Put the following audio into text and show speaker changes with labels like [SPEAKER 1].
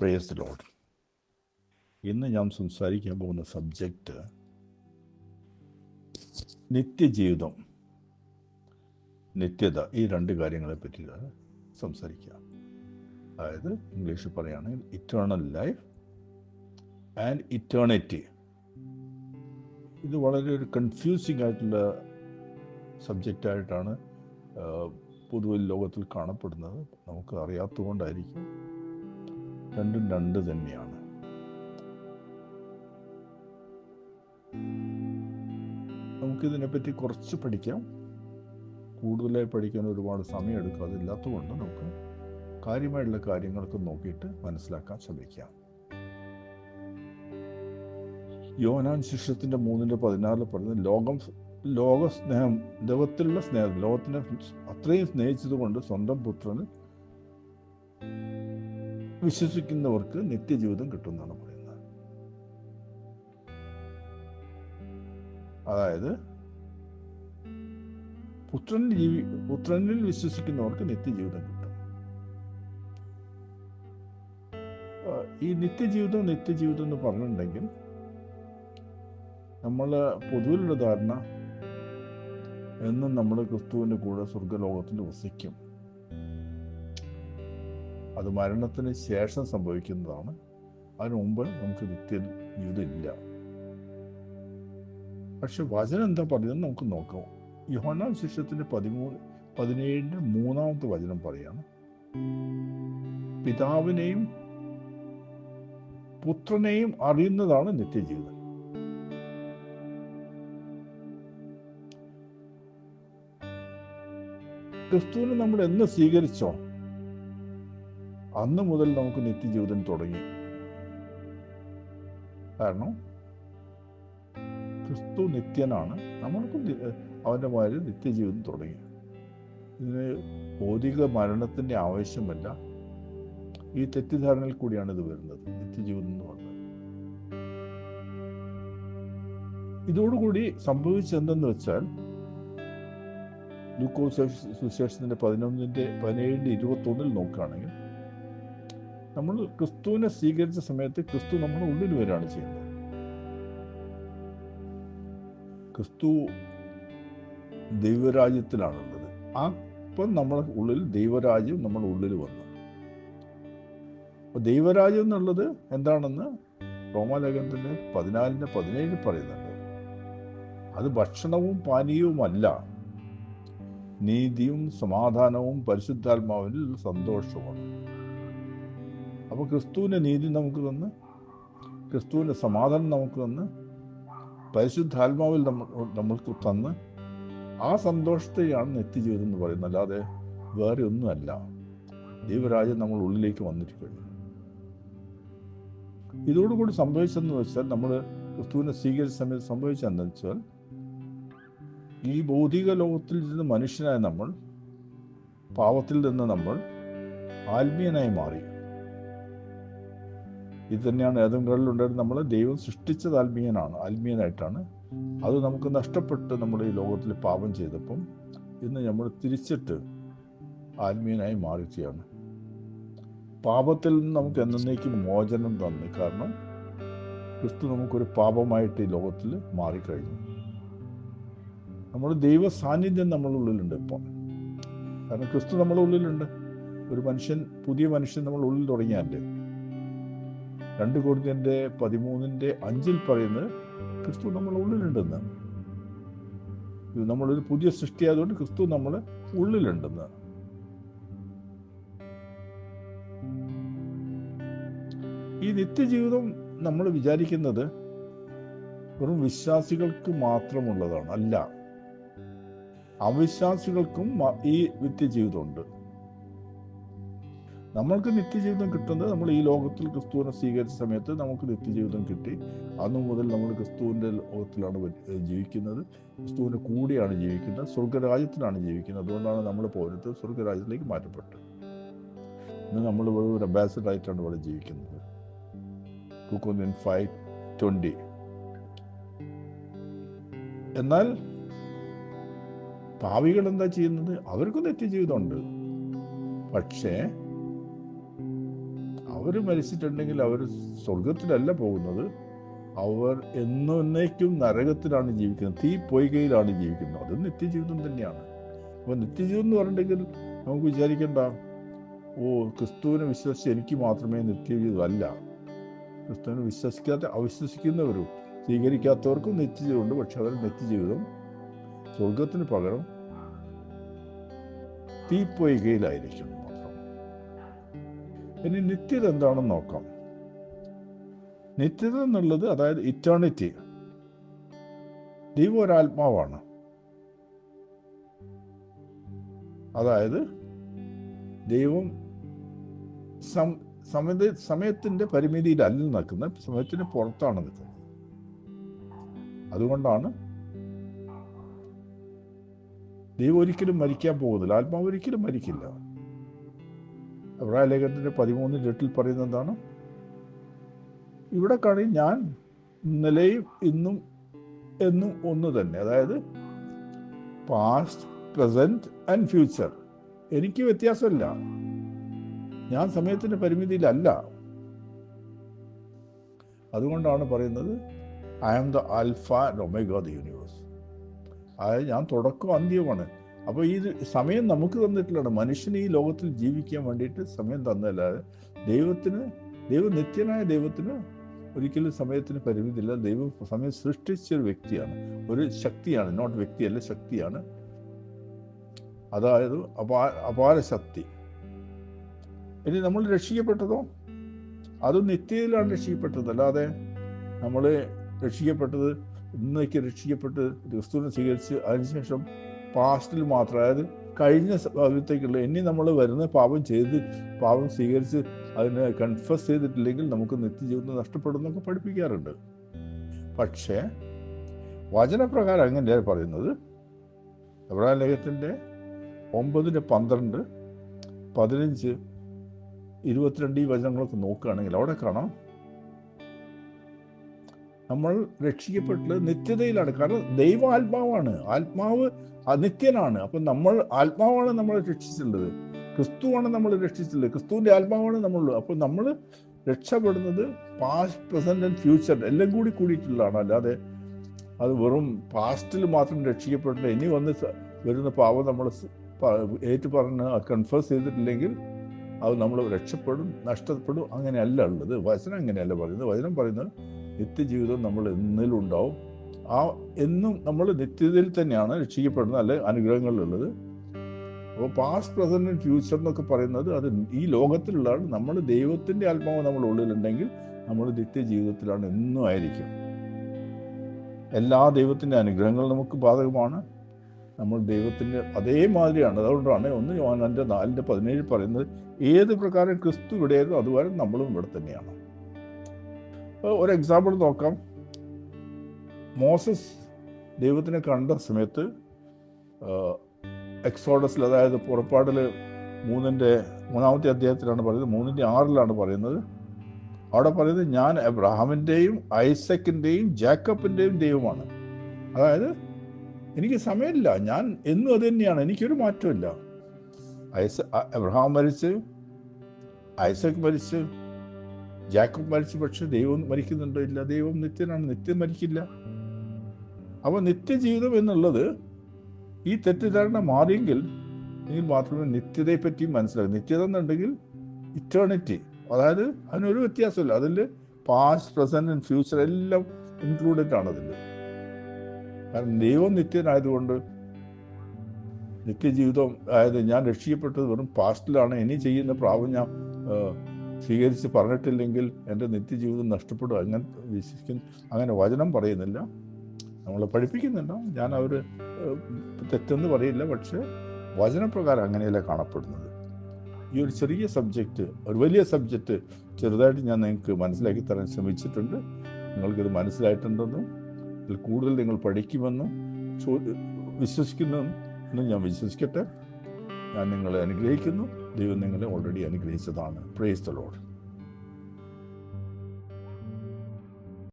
[SPEAKER 1] Praise load ഇന്ന് ഞാൻ സംസാരിക്കാൻ പോകുന്ന സബ്ജക്റ്റ് നിത്യജീവിതം. നിത്യത ഈ രണ്ട് കാര്യങ്ങളെ പറ്റിയാണ് സംസാരിക്കുക അതായത് ഇംഗ്ലീഷിൽ പറയുകയാണെങ്കിൽ ഇറ്റേണൽ ലൈഫ് ആൻഡ് ഇറ്റേണിറ്റി ഇത് വളരെ ഒരു കൺഫ്യൂസിംഗ് ആയിട്ടുള്ള സബ്ജക്റ്റായിട്ടാണ് പൊതുവെ ലോകത്തിൽ കാണപ്പെടുന്നത്. നമുക്ക് അറിയാത്തതുകൊണ്ടായിരിക്കും രണ്ടും രണ്ട് തന്നെയാണ്. നമുക്കിതിനെപ്പറ്റി കുറച്ച് പഠിക്കാം. കൂടുതലായി പഠിക്കാൻ ഒരുപാട് സമയം എടുക്കാതില്ലാത്തതുകൊണ്ട് നമുക്ക് കാര്യമായിട്ടുള്ള കാര്യങ്ങളൊക്കെ നോക്കിയിട്ട് മനസ്സിലാക്കാൻ ശ്രമിക്കാം. യോനാൻ ശിഷ്യത്തിന്റെ മൂന്നിന്റെ പതിനാറിൽ പറയുന്നത് ലോകം ലോക സ്നേഹം ലോകത്തിലുള്ള സ്നേഹം ലോകത്തിനെ അത്രയും സ്നേഹിച്ചത് കൊണ്ട് സ്വന്തം പുത്രന് വിശ്വസിക്കുന്നവർക്ക് നിത്യജീവിതം കിട്ടുമെന്നാണ് പറയുന്നത്. അതായത് പുത്രൻ ജീവി പുത്രനിൽ വിശ്വസിക്കുന്നവർക്ക് നിത്യജീവിതം കിട്ടും. ഈ നിത്യജീവിതം നിത്യജീവിതം എന്ന് പറഞ്ഞിട്ടുണ്ടെങ്കിൽ നമ്മൾ പൊതുവിലുള്ള ധാരണ എന്നും നമ്മൾ ക്രിസ്തുവിന്റെ കൂടെ സ്വർഗലോകത്തിൽ വസിക്കും. അത് മരണത്തിന് ശേഷം സംഭവിക്കുന്നതാണ്. അതിനു മുമ്പ് നമുക്ക് നിത്യ ജീവിതമില്ല. പക്ഷെ വചനം എന്താ പറയുന്നത് നമുക്ക് നോക്കാം. യോഹനാം ശിഷ്യത്തിന്റെ പതിമൂന്ന് പതിനേഴിന്റെ മൂന്നാമത്തെ വചനം പറയാണ്. പിതാവിനെയും പുത്രനെയും അറിയുന്നതാണ് നിത്യജീവിതം. ക്രിസ്തുവിനെ നമ്മൾ എന്ന് സ്വീകരിച്ചോ? അന്ന് മുതൽ നമുക്ക് നിത്യജീവിതം തുടങ്ങി. കാരണം ക്രിസ്തു നിത്യനാണ്. നമ്മൾക്കും അവന്റെ മാതിരി നിത്യജീവിതം തുടങ്ങി. ഇതിന് ഭൗതിക മരണത്തിന്റെ ആവശ്യമല്ല. ഈ തെറ്റിദ്ധാരണയിൽ കൂടിയാണ് ഇത് വരുന്നത്. നിത്യജീവിതം എന്ന് പറഞ്ഞത് ഇതോടുകൂടി സംഭവിച്ചെന്തെന്ന് വെച്ചാൽ ലൂക്കോസ് സുശേഷത്തിന്റെ പതിനൊന്നിന്റെ പതിനേഴിന്റെ ഇരുപത്തൊന്നിൽ നോക്കുകയാണെങ്കിൽ നമ്മൾ ക്രിസ്തുവിനെ സ്വീകരിച്ച സമയത്ത് ക്രിസ്തു നമ്മുടെ ഉള്ളിൽ വരികയാണ് ചെയ്യുന്നത്. ക്രിസ്തു ദൈവരാജ്യത്തിലാണുള്ളത്. ആ ഇപ്പം നമ്മുടെ ഉള്ളിൽ ദൈവരാജ്യം നമ്മുടെ ഉള്ളിൽ വന്നു. അപ്പോൾ ദൈവരാജ്യം എന്നുള്ളത് എന്താണെന്ന് റോമാലേഖനത്തിന്റെ പതിനാലിന്റെ പതിനേഴിൽ പറയുന്നുണ്ട്. അത് ഭക്ഷണവും പാനീയവുമല്ല. നീതിയും സമാധാനവും പരിശുദ്ധാത്മാവിൽ സന്തോഷവുമാണ് അപ്പോൾ ക്രിസ്തുവിന്റെ നീതി നമുക്ക് തന്ന് ക്രിസ്തുവിന്റെ സമാധാനം നമുക്ക് തന്ന് പരിശുദ്ധാത്മാവിൽ നമ്മൾ നമ്മൾക്ക് തന്ന് ആ സന്തോഷത്തെയാണ് നിത്യജീവിതം എന്ന് പറയുന്നത്. അല്ലാതെ വേറെ ഒന്നുമല്ല. ദൈവരാജ്യം നമ്മൾ ഉള്ളിലേക്ക് വന്നിരിക്കുന്നു ഇതോടുകൂടി സംഭവിച്ചെന്ന് വെച്ചാൽ നമ്മൾ ക്രിസ്തുവിനെ സ്വീകരിച്ച സമയത്ത് സംഭവിച്ചതെന്ന് വെച്ചാൽ ഈ ഭൗതിക ലോകത്തിൽ നിന്ന് മനുഷ്യനായ നമ്മൾ പാവത്തിൽ നിന്ന് നമ്മൾ ആത്മീയനായി മാറി. ഇത് തന്നെയാണ് ഏതെങ്കിലും നമ്മൾ ദൈവം സൃഷ്ടിച്ചത് ആത്മീയനാണ് ആത്മീയനായിട്ടാണ്. അത് നമുക്ക് നഷ്ടപ്പെട്ട് നമ്മൾ ഈ ലോകത്തിൽ പാപം ചെയ്തപ്പം ഇന്ന് നമ്മൾ തിരിച്ചിട്ട് ആത്മീയനായി മാറിക്കുകയാണ് പാപത്തിൽ നിന്ന് നമുക്ക് എന്നേക്കും മോചനം തന്നു കാരണം ക്രിസ്തു നമുക്കൊരു പാപമായിട്ട് ഈ ലോകത്തിൽ മാറിക്കഴിഞ്ഞു. നമ്മൾ ദൈവ സാന്നിധ്യം നമ്മുടെ ഉള്ളിലുണ്ട് ഇപ്പം. കാരണം ക്രിസ്തു നമ്മുടെ ഉള്ളിലുണ്ട്. ഒരു മനുഷ്യൻ പുതിയ മനുഷ്യൻ നമ്മൾ ഉള്ളിൽ തുടങ്ങിയാലേ രണ്ട് കോടതിന്റെ പതിമൂന്നിന്റെ അഞ്ചിൽ പറയുന്നത് ക്രിസ്തു നമ്മുടെ ഉള്ളിലുണ്ടെന്ന്. ഇത് നമ്മളൊരു പുതിയ സൃഷ്ടിയായതുകൊണ്ട് ക്രിസ്തു നമ്മളെ ഉള്ളിലുണ്ടെന്ന്. ഈ നിത്യജീവിതം നമ്മൾ വിചാരിക്കുന്നത് വെറും വിശ്വാസികൾക്ക് മാത്രമുള്ളതാണ്. അല്ല അവിശ്വാസികൾക്കും ഈ നിത്യജീവിതമുണ്ട്. നമ്മൾക്ക് നിത്യജീവിതം കിട്ടുന്നത് നമ്മൾ ഈ ലോകത്തിൽ ക്രിസ്തുവിനെ സ്വീകരിച്ച സമയത്ത് നമുക്ക് നിത്യജീവിതം കിട്ടി. അന്നു മുതൽ നമ്മൾ ക്രിസ്തുവിന്റെ ലോകത്തിലാണ് ജീവിക്കുന്നത്. ക്രിസ്തുവിന്റെ കൂടെയാണ് ജീവിക്കുന്നത്. സ്വർഗരാജ്യത്തിലാണ് ജീവിക്കുന്നത്. അതുകൊണ്ടാണ് നമ്മൾ പോരുന്നത് സ്വർഗരാജ്യത്തിലേക്ക് മാറ്റപ്പെട്ടത്. ഇന്ന് നമ്മൾ ഒരു അംബാസിഡർ ആയിട്ടാണ് ഇവിടെ ജീവിക്കുന്നത്. ഫൈവ് ട്വന്റി എന്നാൽ പാവികൾ എന്താ ചെയ്യുന്നത്? അവർക്കും നിത്യജീവിതമുണ്ട്. പക്ഷേ അവർ മരിച്ചിട്ടുണ്ടെങ്കിൽ അവർ സ്വർഗത്തിലല്ല പോകുന്നത്. അവർ എന്നേക്കും നരകത്തിലാണ് ജീവിക്കുന്നത്. തീ പൊയ്കയിലാണ് ജീവിക്കുന്നത്. അത് നിത്യജീവിതം തന്നെയാണ്. അപ്പോൾ നിത്യജീവിതം എന്ന് പറഞ്ഞിട്ടുണ്ടെങ്കിൽ നമുക്ക് വിചാരിക്കേണ്ട ഓ ക്രിസ്തുവിനെ വിശ്വസിച്ച് എനിക്ക് മാത്രമേ നിത്യജീവിതം അല്ല. ക്രിസ്തുവിനെ വിശ്വസിക്കാത്ത അവിശ്വസിക്കുന്നവരും സ്വീകരിക്കാത്തവർക്കും നിത്യജീവിതമുണ്ട്. പക്ഷെ അവർ നിത്യജീവിതം സ്വർഗത്തിന് പകരം തീപ്പൊയ്കയിലായിരിക്കും മാത്രം ഇനി നിത്യത എന്താണെന്ന് നോക്കാം. നിത്യത എന്നുള്ളത് അതായത് ഇറ്റേണിറ്റി ദൈവം ഒരാത്മാവാണ്. അതായത് ദൈവം സം സമയത്ത് സമയത്തിന്റെ പരിമിതിയിലല്ല നിൽക്കുന്നത് സമയത്തിന് പുറത്താണ് നിൽക്കുന്നത്. അതുകൊണ്ടാണ് ദൈവം ഒരിക്കലും മരിക്കാൻ പോകുന്നില്ല ആത്മാവ് ഒരിക്കലും മരിക്കില്ല. അബ്രായ ലേഖനത്തിന്റെ പതിമൂന്നിൽ എട്ടിൽ പറയുന്നത് എന്താണ്? ഇവിടെ കാണി ഞാൻ ഇന്നലെയും ഇന്നും എന്നും ഒന്ന് തന്നെ. അതായത് പാസ്റ്റ് പ്രസന്റ് ആൻഡ് ഫ്യൂച്ചർ എനിക്ക് വ്യത്യാസമല്ല. ഞാൻ സമയത്തിന്റെ പരിമിതിയിലല്ല. അതുകൊണ്ടാണ് പറയുന്നത് I am the alpha omega the universe അതായത് ഞാൻ തുടക്കം അന്ത്യമാണ് അപ്പോൾ ഈ സമയം നമുക്ക് തന്നിട്ടുള്ളതാണ്. മനുഷ്യന് ഈ ലോകത്തിൽ ജീവിക്കാൻ വേണ്ടിയിട്ട് സമയം തന്നല്ലാതെ ദൈവത്തിന് ദൈവം നിത്യനായ ദൈവത്തിന് ഒരിക്കലും സമയത്തിന് പരിമിതിയില്ല. ദൈവം സമയം സൃഷ്ടിച്ച ഒരു വ്യക്തിയാണ്. ഒരു ശക്തിയാണ് നോട്ട് വ്യക്തിയല്ല ശക്തിയാണ്. അതായത് അപാര അപാര ശക്തി. ഇനി നമ്മൾ രക്ഷിക്കപ്പെട്ടതോ? അത് നിത്യയിലാണ് രക്ഷിക്കപ്പെട്ടത്. അല്ലാതെ നമ്മൾ രക്ഷിക്കപ്പെട്ടത് ഇന്നേക്ക് രക്ഷിക്കപ്പെട്ട് ക്രിസ്തുവിനെ സ്വീകരിച്ച് അതിനുശേഷം പാസ്റ്റിൽ മാത്രം. അതായത് കഴിഞ്ഞ ഭാഗത്തേക്കുള്ള ഇനി നമ്മൾ വരുന്ന പാപം ചെയ്ത് പാപം സ്വീകരിച്ച് അതിനെ കൺഫസ് ചെയ്തിട്ടില്ലെങ്കിൽ നമുക്ക് നിത്യജീവിതം നഷ്ടപ്പെടുന്നൊക്കെ പഠിപ്പിക്കാറുണ്ട്. പക്ഷേ വചനപ്രകാരം അങ്ങനെയാണ് പറയുന്നത്. എബ്രാഹിം ലേഖത്തിന്റെ ഒമ്പതിന്റെ പന്ത്രണ്ട് പതിനഞ്ച് ഇരുപത്തിരണ്ട് ഈ വചനങ്ങളൊക്കെ നോക്കുകയാണെങ്കിൽ അവിടെ കാണാം നമ്മൾ രക്ഷിക്കപ്പെട്ടത് നിത്യതയിലാണ്. കാരണം ദൈവ ആത്മാവാണ് ആത്മാവ് നിത്യനാണ്. അപ്പം നമ്മൾ ആത്മാവാണ് നമ്മൾ രക്ഷിച്ചിട്ടുള്ളത്. ക്രിസ്തുവാണ് നമ്മൾ രക്ഷിച്ചിട്ടുള്ളത്. ക്രിസ്തുവിന്റെ ആത്മാവാണ് നമ്മൾ അപ്പോൾ നമ്മൾ രക്ഷപ്പെടുന്നത് പാസ്റ്റ് പ്രസന്റ് ആൻഡ് ഫ്യൂച്ചർ എല്ലാം കൂടി കൂടിയിട്ടുള്ളതാണ്. അല്ലാതെ അത് വെറും പാസ്റ്റിൽ മാത്രം രക്ഷിക്കപ്പെട്ടില്ല ഇനി വന്ന് വരുന്ന പാവം നമ്മൾ ഏറ്റു പറഞ്ഞ് കൺഫേസ് ചെയ്തിട്ടില്ലെങ്കിൽ അത് നമ്മൾ രക്ഷപ്പെടും നഷ്ടപ്പെടും. അങ്ങനെയല്ല ഉള്ളത്. വചനം അങ്ങനെയല്ല പറയുന്നത്. വചനം പറയുന്നത് നിത്യജീവിതം നമ്മൾ എന്നിലും ഉണ്ടാവും ആ എന്നും നമ്മൾ നിത്യതയിൽ തന്നെയാണ് രക്ഷിക്കപ്പെടുന്നത് അല്ലെ? അനുഗ്രഹങ്ങളിലുള്ളത്. അപ്പോൾ പാസ്റ്റ് പ്രസന്റ് ഫ്യൂച്ചർ എന്നൊക്കെ പറയുന്നത് അത് ഈ ലോകത്തിലുള്ളതാണ്. നമ്മൾ ദൈവത്തിന്റെ ആത്മാവ് നമ്മുടെ ഉള്ളിലുണ്ടെങ്കിൽ നമ്മൾ നിത്യജീവിതത്തിലാണ് എന്നും ആയിരിക്കും. എല്ലാ ദൈവത്തിന്റെ അനുഗ്രഹങ്ങൾ നമുക്ക് ബാധകമാണ്. നമ്മൾ ദൈവത്തിന്റെ അതേമാതിരിയാണ്. അതുകൊണ്ടാണ് ഒന്ന് യോഹന്നാന്റെ നാലിന്റെ പതിനേഴ് പറയുന്നത് ഏത് പ്രകാരം ക്രിസ്തു ഇവിടെയായിരുന്നു അതുവരെ നമ്മളും ഇവിടെ തന്നെയാണ്. ഒരു എക്സാമ്പിൾ നോക്കാം. മോസസ് ദൈവത്തിനെ കണ്ട സമയത്ത് എക്സോഡസിൽ അതായത് പുറപ്പാടിൽ മൂന്നിന്റെ മൂന്നാമത്തെ അധ്യായത്തിലാണ് പറയുന്നത് മൂന്നിന്റെ ആറിലാണ് പറയുന്നത്. അവിടെ പറയുന്നത് ഞാൻ എബ്രഹാമിന്റെയും ഐസക്കിന്റെയും ജാക്കബിന്റെയും ദൈവമാണ്. അതായത് എനിക്ക് സമയമില്ല. ഞാൻ എന്നും അത് തന്നെയാണ്. എനിക്കൊരു മാറ്റമില്ല ഐസ എബ്രഹാം മരിച്ച് ഐസക് മരിച്ച് ജാക്കബ് മരിച്ചു പക്ഷെ ദൈവം മരിക്കുന്നുണ്ടോ ഇല്ല? ദൈവം നിത്യനാണ് നിത്യം മരിക്കില്ല. അപ്പോൾ നിത്യജീവിതം എന്നുള്ളത് ഈ തെറ്റിദ്ധാരണ മാറിയെങ്കിൽ എങ്കിൽ മാത്രമേ നിത്യതയെ പറ്റി മനസ്സിലാക്കും നിത്യത എന്നുണ്ടെങ്കിൽ ഇറ്റേണിറ്റി അതായത് അതിനൊരു വ്യത്യാസമില്ല. അതിൽ പാസ്റ്റ് പ്രസന്റ് ആൻഡ് ഫ്യൂച്ചർ എല്ലാം ഇൻക്ലൂഡഡ് ആണ് അതിൽ. കാരണം ദൈവം നിത്യനായതുകൊണ്ട് നിത്യജീവിതം അതായത് ഞാൻ രക്ഷിക്കപ്പെട്ടത് വെറും പാസ്റ്റിലാണ് ഇനി ചെയ്യുന്ന പ്രാവം ഞാൻ സ്വീകരിച്ച് പറഞ്ഞിട്ടില്ലെങ്കിൽ എന്റെ നിത്യജീവിതം നഷ്ടപ്പെടും. അങ്ങനെ വിശ്വസിക്കുന്ന. അങ്ങനെ വചനം പറയുന്നില്ല. നമ്മൾ പഠിപ്പിക്കുന്നുണ്ട് ഞാൻ അവർ തെറ്റെന്ന് പറയില്ല. പക്ഷേ വചനപ്രകാരം അങ്ങനെയല്ല കാണപ്പെടുന്നത്. ഈ ഒരു ചെറിയ സബ്ജക്റ്റ് ഒരു വലിയ സബ്ജക്റ്റ് ചെറുതായിട്ട് ഞാൻ നിങ്ങൾക്ക് മനസ്സിലാക്കി തരാൻ ശ്രമിച്ചിട്ടുണ്ട്. നിങ്ങൾക്കിത് മനസ്സിലായിട്ടുണ്ടെന്നും ഇതിൽ കൂടുതൽ നിങ്ങൾ പഠിക്കുമെന്നും വിശ്വസിക്കുന്നെന്നും ഞാൻ വിശ്വസിക്കട്ടെ. ഞാൻ നിങ്ങളെ അനുഗ്രഹിക്കുന്നു. ദൈവം നിങ്ങളെ ഓൾറെഡി അനുഗ്രഹിച്ചതാണ്. Praise the Lord